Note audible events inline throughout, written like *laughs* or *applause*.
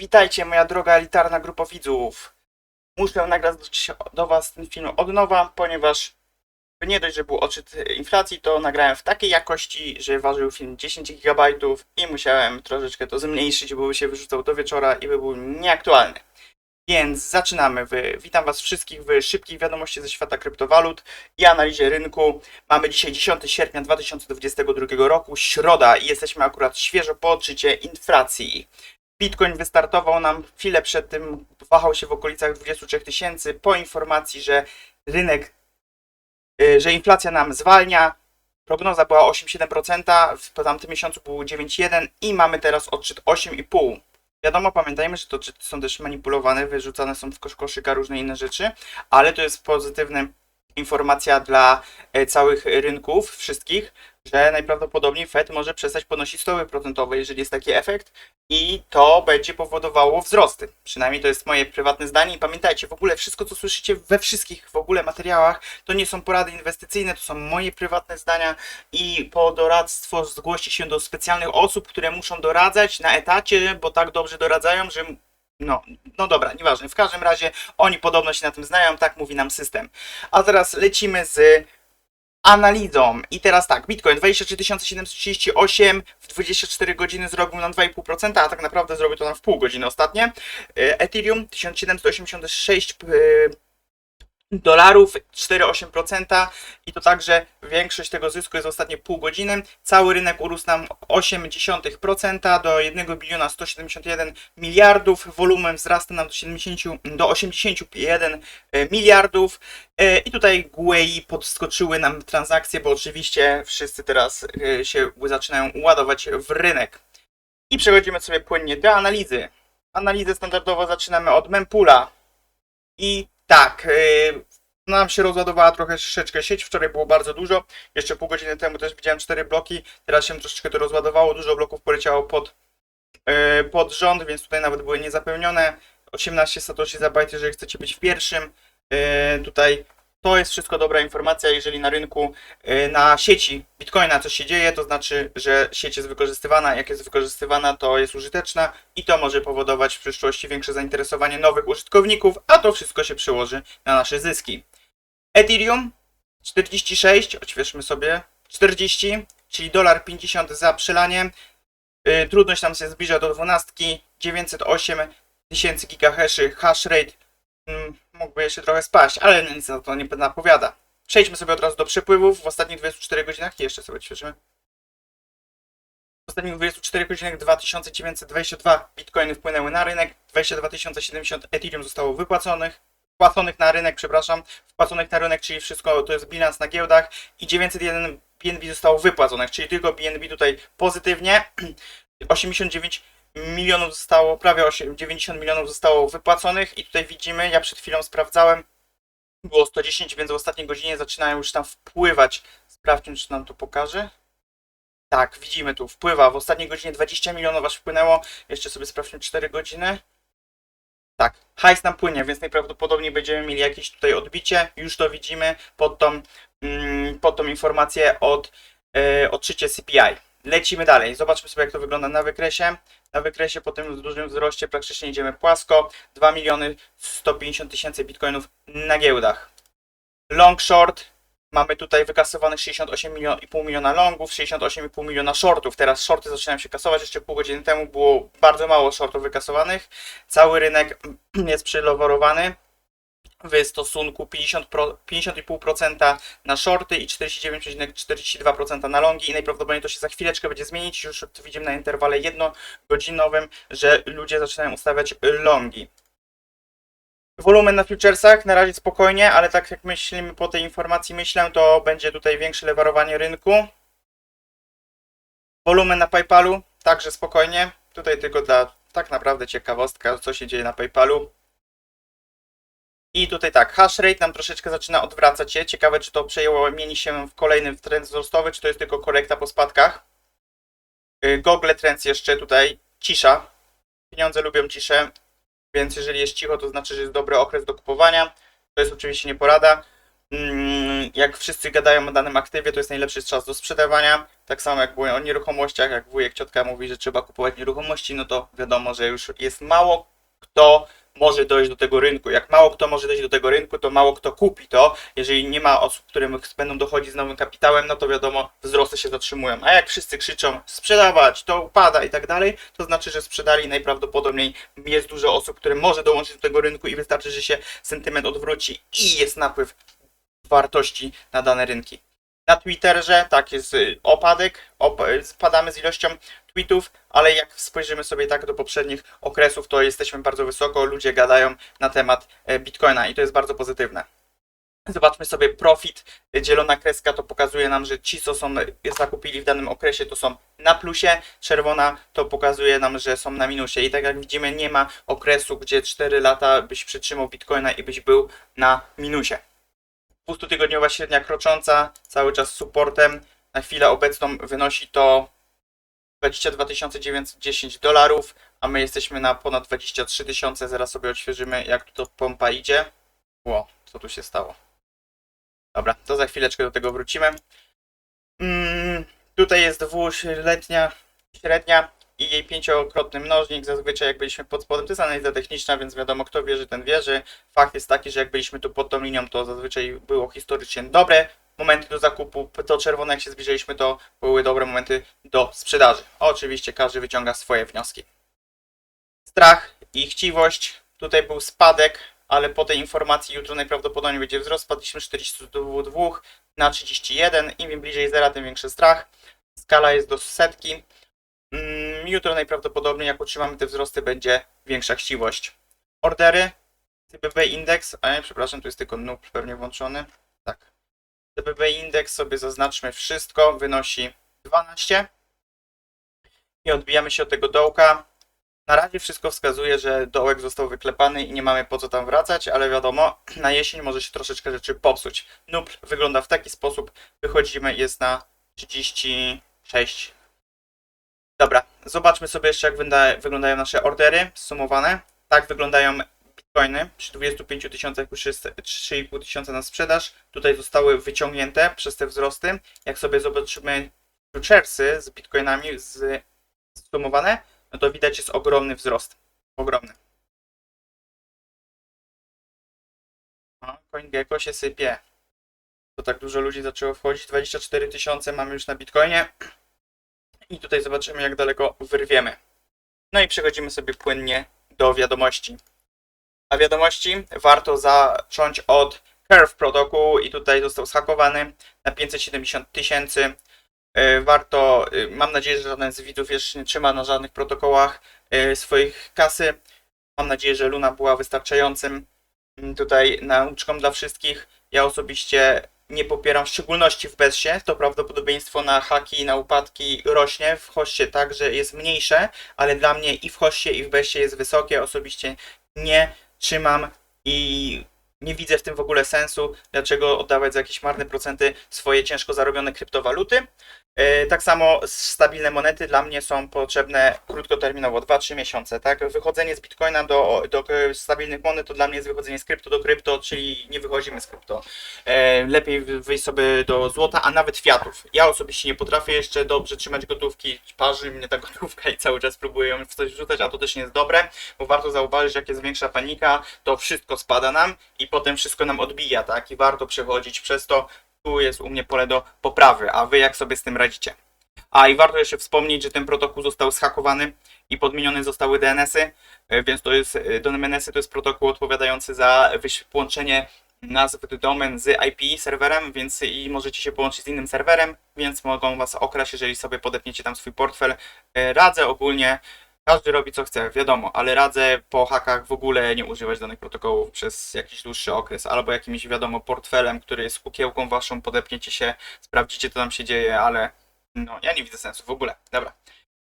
Witajcie, moja droga elitarna grupa widzów. Muszę nagrać do Was ten film od nowa, ponieważ nie dość, że był odczyt inflacji, to nagrałem w takiej jakości, że ważył film 10 GB i musiałem troszeczkę to zmniejszyć, bo by się wyrzucał do wieczora i by był nieaktualny. Więc zaczynamy. Witam Was wszystkich w szybkich wiadomości ze świata kryptowalut i analizie rynku. Mamy dzisiaj 10 sierpnia 2022 roku, środa i jesteśmy akurat świeżo po odczycie inflacji. Bitcoin wystartował nam chwilę przed tym, wahał się w okolicach 23 tysięcy po informacji, że rynek, y, że inflacja nam zwalnia. Prognoza była 8,7%, w tamtym miesiącu było 9,1% i mamy teraz odczyt 8,5%. Wiadomo, pamiętajmy, że to odczyty są też manipulowane, wyrzucane są w kosz koszyka różne inne rzeczy, ale to jest pozytywna informacja dla e, całych rynków, wszystkich, że najprawdopodobniej Fed może przestać podnosić stopy procentowe, jeżeli jest taki efekt i to będzie powodowało wzrosty. Przynajmniej to jest moje prywatne zdanie i pamiętajcie, w ogóle wszystko co słyszycie we wszystkich w ogóle materiałach to nie są porady inwestycyjne, to są moje prywatne zdania i po doradztwo zgłoście się do specjalnych osób, które muszą doradzać na etacie, bo tak dobrze doradzają, że no, no dobra, nieważne. W każdym razie oni podobno się na tym znają, tak mówi nam system. A teraz lecimy z analizą. I teraz tak, Bitcoin 23 738 w 24 godziny zrobił nam 2,5%, a tak naprawdę zrobił to nam w pół godziny ostatnie. E, Ethereum 1786 e, dolarów, 4,8% i to także większość tego zysku jest ostatnie pół godziny. Cały rynek urósł nam 0,8% do 1 biliona 171 miliardów. Wolumen wzrasta nam do, 70, do 81 miliardów. E, I tutaj GUI podskoczyły nam transakcje, bo oczywiście wszyscy teraz e, się zaczynają ładować w rynek. I przechodzimy sobie płynnie do analizy. Analizę standardowo zaczynamy od Mempula. I tak, yy, nam się rozładowała trochę troszeczkę sieć, wczoraj było bardzo dużo, jeszcze pół godziny temu też widziałem cztery bloki, teraz się troszeczkę to rozładowało, dużo bloków poleciało pod, yy, pod rząd, więc tutaj nawet były niezapełnione, 18 satoshi za bajt, jeżeli chcecie być w pierwszym, yy, tutaj to jest wszystko dobra informacja, jeżeli na rynku, yy, na sieci Bitcoina coś się dzieje, to znaczy, że sieć jest wykorzystywana, jak jest wykorzystywana, to jest użyteczna i to może powodować w przyszłości większe zainteresowanie nowych użytkowników, a to wszystko się przełoży na nasze zyski. Ethereum 46, odświeżmy sobie, 40, czyli dolar 50 za przelanie. Yy, trudność nam się zbliża do 12, 908 tysięcy gigahaszy, hash rate mm, mógłby jeszcze trochę spaść, ale nic na to nie napowiada. Przejdźmy sobie od razu do przepływów. W ostatnich 24 godzinach i jeszcze sobie odświeżymy. W ostatnich 24 godzinach 2922 bitcoiny wpłynęły na rynek, 22 070 Ethereum zostało wypłaconych, wpłaconych na rynek, przepraszam, wpłaconych na rynek, czyli wszystko to jest bilans na giełdach. I 901 BNB zostało wypłaconych, czyli tylko BNB tutaj pozytywnie, *clears throat* 89 milionów zostało, prawie 8, 90 milionów zostało wypłaconych i tutaj widzimy, ja przed chwilą sprawdzałem, było 110, więc w ostatniej godzinie zaczynają już tam wpływać. Sprawdźmy, czy nam to pokaże. Tak, widzimy tu, wpływa. W ostatniej godzinie 20 milionów aż wpłynęło. Jeszcze sobie sprawdźmy 4 godziny. Tak, hajs nam płynie, więc najprawdopodobniej będziemy mieli jakieś tutaj odbicie. Już to widzimy pod tą, mm, pod tą informację od e, odczycie CPI. Lecimy dalej. Zobaczmy sobie, jak to wygląda na wykresie. Na wykresie po tym dużym wzroście praktycznie idziemy płasko. 2 miliony 150 tysięcy bitcoinów na giełdach. Long short. Mamy tutaj wykasowanych 68,5 milion, miliona longów, 68,5 miliona shortów. Teraz shorty zaczynają się kasować. Jeszcze pół godziny temu było bardzo mało shortów wykasowanych. Cały rynek *clears throat* jest przyloworowany w stosunku 50 pro- 50,5% na shorty i 49,42% na longi i najprawdopodobniej to się za chwileczkę będzie zmienić. Już to widzimy na interwale jednogodzinowym, że ludzie zaczynają ustawiać longi. Wolumen na futuresach na razie spokojnie, ale tak jak myślimy po tej informacji, myślę, to będzie tutaj większe lewarowanie rynku. Wolumen na PayPalu także spokojnie. Tutaj tylko dla tak naprawdę ciekawostka, co się dzieje na PayPalu. I tutaj tak, hash rate nam troszeczkę zaczyna odwracać się. Ciekawe, czy to przejęło, mieni się w kolejny trend wzrostowy, czy to jest tylko korekta po spadkach. Yy, Google Trends jeszcze tutaj cisza. Pieniądze lubią ciszę, więc jeżeli jest cicho, to znaczy, że jest dobry okres do kupowania. To jest oczywiście nie porada. Mm, jak wszyscy gadają o danym aktywie, to jest najlepszy czas do sprzedawania. Tak samo jak było o nieruchomościach, jak wujek, ciotka mówi, że trzeba kupować nieruchomości, no to wiadomo, że już jest mało kto może dojść do tego rynku. Jak mało kto może dojść do tego rynku, to mało kto kupi to. Jeżeli nie ma osób, które będą dochodzić z nowym kapitałem, no to wiadomo, wzrosty się zatrzymują. A jak wszyscy krzyczą sprzedawać, to upada i tak dalej, to znaczy, że sprzedali najprawdopodobniej jest dużo osób, które może dołączyć do tego rynku i wystarczy, że się sentyment odwróci i jest napływ wartości na dane rynki. Na Twitterze tak jest y, opadek, op spadamy z ilością tweetów, ale jak spojrzymy sobie tak do poprzednich okresów, to jesteśmy bardzo wysoko, ludzie gadają na temat e, Bitcoina i to jest bardzo pozytywne. Zobaczmy sobie profit, dzielona kreska to pokazuje nam, że ci co są zakupili w danym okresie to są na plusie, czerwona to pokazuje nam, że są na minusie i tak jak widzimy nie ma okresu, gdzie 4 lata byś przytrzymał Bitcoina i byś był na minusie. 200-tygodniowa średnia krocząca, cały czas supportem. Na chwilę obecną wynosi to 22 910 dolarów, a my jesteśmy na ponad 23 tysiące. Zaraz sobie odświeżymy, jak tu pompa idzie. Ło, co tu się stało? Dobra, to za chwileczkę do tego wrócimy. Mm, tutaj jest dwuletnia średnia i jej pięciokrotny mnożnik. Zazwyczaj jak byliśmy pod spodem, to jest analiza techniczna, więc wiadomo kto wierzy, ten wierzy. Fakt jest taki, że jak byliśmy tu pod tą linią, to zazwyczaj było historycznie dobre momenty do zakupu. To czerwone jak się zbliżaliśmy, to były dobre momenty do sprzedaży. Oczywiście każdy wyciąga swoje wnioski. Strach i chciwość. Tutaj był spadek, ale po tej informacji jutro najprawdopodobniej będzie wzrost. Spadliśmy z 42 na 31. Im bliżej zera, tym większy strach. Skala jest do setki. Jutro najprawdopodobniej, jak utrzymamy te wzrosty, będzie większa chciwość. Ordery. CBB indeks. A nie, przepraszam, tu jest tylko NUP pewnie włączony. Tak. CBB indeks sobie zaznaczmy wszystko. Wynosi 12. I odbijamy się od tego dołka. Na razie wszystko wskazuje, że dołek został wyklepany i nie mamy po co tam wracać, ale wiadomo, *clears throat* na jesień może się troszeczkę rzeczy popsuć. NUP wygląda w taki sposób. Wychodzimy, jest na 36 Dobra, zobaczmy sobie jeszcze jak wygląda, wyglądają nasze ordery sumowane. Tak wyglądają bitcoiny. Przy 25 tysiącach już jest 3,5 tysiąca na sprzedaż. Tutaj zostały wyciągnięte przez te wzrosty. Jak sobie zobaczymy futuresy z bitcoinami z, sumowane, no to widać jest ogromny wzrost. Ogromny. O, CoinGecko się sypie. To tak dużo ludzi zaczęło wchodzić. 24 tysiące mamy już na bitcoinie. I tutaj zobaczymy, jak daleko wyrwiemy. No i przechodzimy sobie płynnie do wiadomości. A wiadomości warto zacząć od Curve Protocol i tutaj został zhakowany na 570 tysięcy. Yy, Warto, yy, mam nadzieję, że żaden z widzów jeszcze nie trzyma na żadnych protokołach yy, swoich kasy. Mam nadzieję, że Luna była wystarczającym mm, tutaj nauczką dla wszystkich. Ja osobiście nie popieram, w szczególności w Bessie, to prawdopodobieństwo na haki i na upadki rośnie, w hoście także jest mniejsze, ale dla mnie i w hoście i w Bessie jest wysokie, osobiście nie trzymam i nie widzę w tym w ogóle sensu, dlaczego oddawać za jakieś marne procenty swoje ciężko zarobione kryptowaluty. E, Tak samo stabilne monety dla mnie są potrzebne krótkoterminowo, 2-3 miesiące. Tak? Wychodzenie z bitcoina do, do stabilnych monet to dla mnie jest wychodzenie z krypto do krypto, czyli nie wychodzimy z krypto. E, Lepiej wyjść sobie do złota, a nawet fiatów. Ja osobiście nie potrafię jeszcze dobrze trzymać gotówki, parzy mnie ta *laughs* gotówka i cały czas próbuję ją w coś wrzucać, a to też nie jest dobre, bo warto zauważyć, jak jest większa panika, to wszystko spada nam i potem wszystko nam odbija, tak? I warto przechodzić przez to, tu jest u mnie pole do poprawy, a wy jak sobie z tym radzicie? A i warto jeszcze wspomnieć, że ten protokół został zhakowany i podmienione zostały DNS-y, e, więc to jest e, DNS-y to jest protokół odpowiadający za połączenie nazw domen z IP serwerem, więc i możecie się połączyć z innym serwerem, więc mogą was okraść, jeżeli sobie podepniecie tam swój portfel. E, Radzę ogólnie, każdy robi co chce, wiadomo, ale radzę po hakach w ogóle nie używać danych protokołów przez jakiś dłuższy okres, albo jakimś, wiadomo, portfelem, który jest kukiełką waszą, podepniecie się, sprawdzicie, co tam się dzieje, ale no, ja nie widzę sensu w ogóle. Dobra.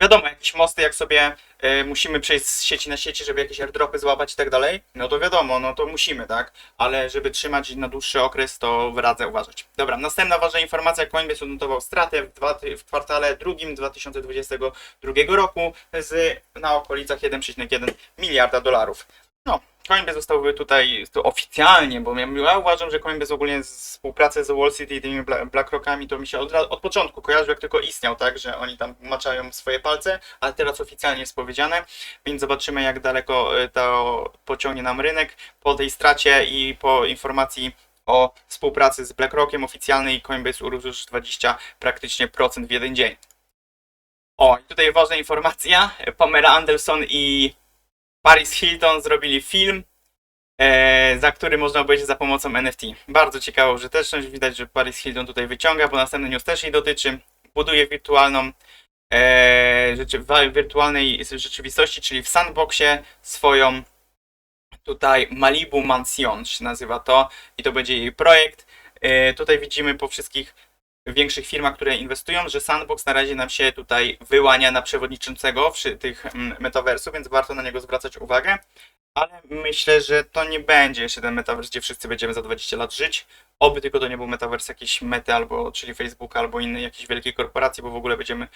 Wiadomo, jakieś mosty, jak sobie e, musimy przejść z sieci na sieci, żeby jakieś airdropy złapać i tak dalej, no to wiadomo, no to musimy, tak? Ale żeby trzymać na dłuższy okres, to radzę uważać. Dobra, następna ważna informacja, Coinbase odnotował stratę w, dwa, w kwartale drugim 2022 roku z, na okolicach 1,1 miliarda dolarów. Coinbase został tutaj to oficjalnie, bo ja, ja uważam, że Coinbase ogólnie współpracę z Wall City i tymi Bla- BlackRockami to mi się od, od początku kojarzył, jak tylko istniał, tak, że oni tam maczają swoje palce, ale teraz oficjalnie jest powiedziane, więc zobaczymy jak daleko y, to pociągnie nam rynek po tej stracie i po informacji o współpracy z BlackRockiem oficjalnej Coinbase urósł już 20 praktycznie procent w jeden dzień. O, i tutaj ważna informacja. Pamela Anderson i Paris Hilton zrobili film, e, za który można obejrzeć za pomocą NFT. Bardzo ciekawa użyteczność. Widać, że Paris Hilton tutaj wyciąga, bo następny news też jej dotyczy. Buduje wirtualną e, rzeczy, w wirtualnej rzeczywistości, czyli w sandboxie swoją tutaj Malibu Mansion się nazywa to i to będzie jej projekt. E, tutaj widzimy po wszystkich większych firmach, które inwestują, że Sandbox na razie nam się tutaj wyłania na przewodniczącego wszy- tych mm, metaversów, więc warto na niego zwracać uwagę. Ale myślę, że to nie będzie jeszcze ten metavers, gdzie wszyscy będziemy za 20 lat żyć. Oby tylko to nie był metavers jakiejś mety, albo czyli Facebook, albo innej jakiejś wielkiej korporacji, bo w ogóle będziemy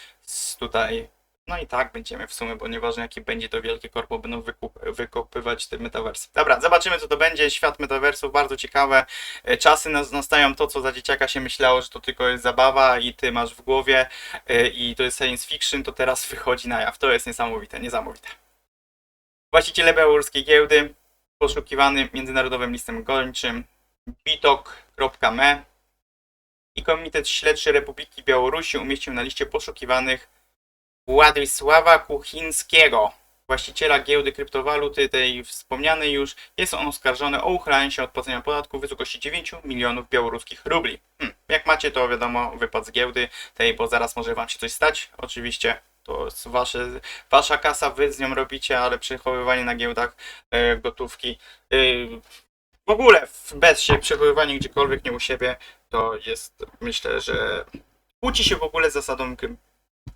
tutaj. No i tak będziemy w sumie, bo nieważne jaki będzie to wielkie korpo, będą wykup, wykopywać te metaversy. Dobra, zobaczymy co to będzie. Świat metaversów, bardzo ciekawe. E, Czasy nas nastają to, co za dzieciaka się myślało, że to tylko jest zabawa i ty masz w głowie e, i to jest science fiction, to teraz wychodzi na jaw. To jest niesamowite, niesamowite. Właściciele białoruskiej giełdy, poszukiwany międzynarodowym listem gończym bitok.me i Komitet Śledczy Republiki Białorusi umieścił na liście poszukiwanych Władysława Kuchińskiego, właściciela giełdy kryptowaluty, tej wspomnianej już, jest on oskarżony o uchylanie się od płacenia podatku w wysokości 9 milionów białoruskich rubli. Hm. Jak macie, to wiadomo, wypad z giełdy tej, bo zaraz może wam się coś stać. Oczywiście to jest wasze, wasza kasa, wy z nią robicie, ale przechowywanie na giełdach e, gotówki, e, w ogóle bez się przechowywanie gdziekolwiek nie u siebie, to jest, myślę, że kłóci się w ogóle z zasadą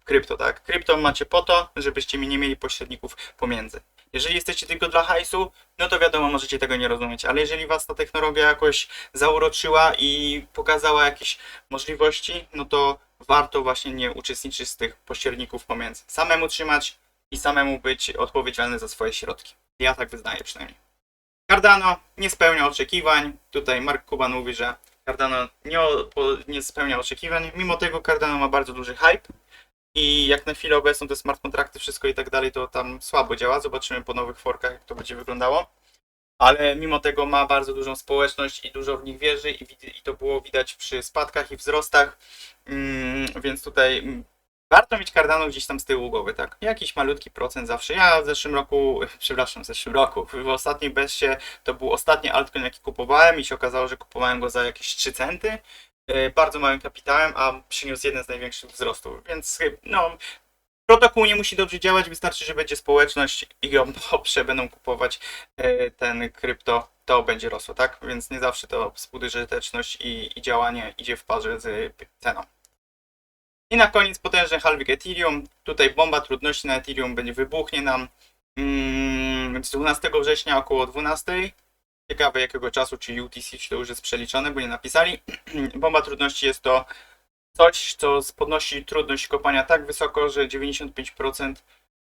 krypto, tak? Krypto macie po to, żebyście mi nie mieli pośredników pomiędzy. Jeżeli jesteście tylko dla hajsu, no to wiadomo, możecie tego nie rozumieć, ale jeżeli was ta technologia jakoś zauroczyła i pokazała jakieś możliwości, no to warto właśnie nie uczestniczyć z tych pośredników pomiędzy. Samemu trzymać i samemu być odpowiedzialny za swoje środki. Ja tak wyznaję przynajmniej. Cardano nie spełnia oczekiwań. Tutaj Mark Kuban mówi, że Cardano nie, nie spełnia oczekiwań. Mimo tego Cardano ma bardzo duży hype. I jak na chwilę obecną te smart kontrakty, wszystko i tak dalej, to tam słabo działa. Zobaczymy po nowych forkach, jak to będzie wyglądało. Ale mimo tego ma bardzo dużą społeczność i dużo w nich wierzy i, i to było widać przy spadkach i wzrostach. Mm, więc tutaj warto mieć Cardano gdzieś tam z tyłu głowy, tak? Jakiś malutki procent zawsze. Ja w zeszłym roku, *laughs* przepraszam, w zeszłym roku, w ostatniej bezsie to był ostatni altcoin, jaki kupowałem i się okazało, że kupowałem go za jakieś 3 centy. E, Bardzo małym kapitałem, a przyniósł jeden z największych wzrostów, więc e, no, protokół nie musi dobrze działać, wystarczy, że będzie społeczność i ją *laughs* poprze, będą kupować e, ten krypto, to będzie rosło, tak? Więc nie zawsze to współżyteczność i, i działanie idzie w parze z ceną. I na koniec potężny halving Ethereum. Tutaj bomba trudności na Ethereum będzie wybuchnie nam mm, z 12 września około 12. Ciekawe jakiego czasu, czy UTC czy to już jest przeliczone, bo nie napisali. *clears throat* bomba trudności jest to coś, co podnosi trudność kopania tak wysoko, że 95%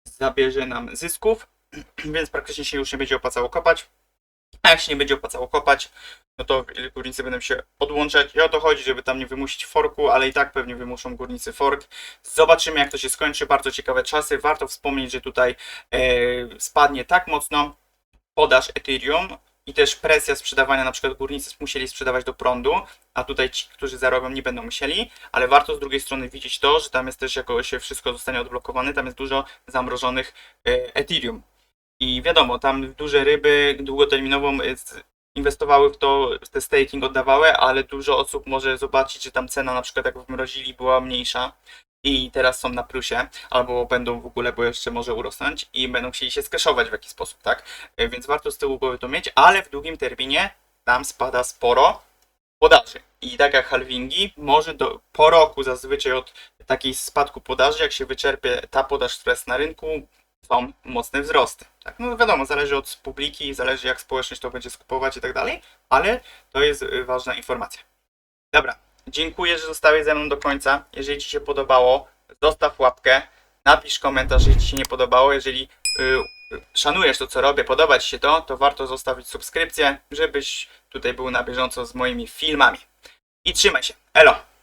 zabierze nam zysków, *clears throat* więc praktycznie się już nie będzie opłacało kopać. A jak się nie będzie opłacało kopać, no to górnicy będą się odłączać. I o to chodzi, żeby tam nie wymusić forku, ale i tak pewnie wymuszą górnicy fork. Zobaczymy, jak to się skończy. Bardzo ciekawe czasy. Warto wspomnieć, że tutaj e, spadnie tak mocno podaż Ethereum i też presja sprzedawania, na przykład górnicy musieli sprzedawać do prądu, a tutaj ci, którzy zarobią, nie będą musieli, ale warto z drugiej strony widzieć to, że tam jest też, jako się wszystko zostanie odblokowane, tam jest dużo zamrożonych e, Ethereum. I wiadomo, tam duże ryby długoterminową e, inwestowały w to, w te staking oddawały, ale dużo osób może zobaczyć, że tam cena na przykład jak wmrozili była mniejsza i teraz są na plusie, albo będą w ogóle, bo jeszcze może urosnąć i będą chcieli się skeszować w jakiś sposób, tak? E, Więc warto z tyłu głowy to mieć, ale w długim terminie tam spada sporo podaży. I tak jak halvingi, może do, po roku zazwyczaj od takiej spadku podaży, jak się wyczerpie ta podaż, która jest na rynku, są mocne wzrosty. Tak? No wiadomo, zależy od publiki, zależy jak społeczność to będzie skupować i tak dalej, ale to jest y, ważna informacja. Dobra, dziękuję, że zostałeś ze mną do końca. Jeżeli Ci się podobało, zostaw łapkę, napisz komentarz, jeżeli Ci się nie podobało. Jeżeli y, szanujesz to, co robię, podoba Ci się to, to warto zostawić subskrypcję, żebyś tutaj był na bieżąco z moimi filmami. I trzymaj się. Elo!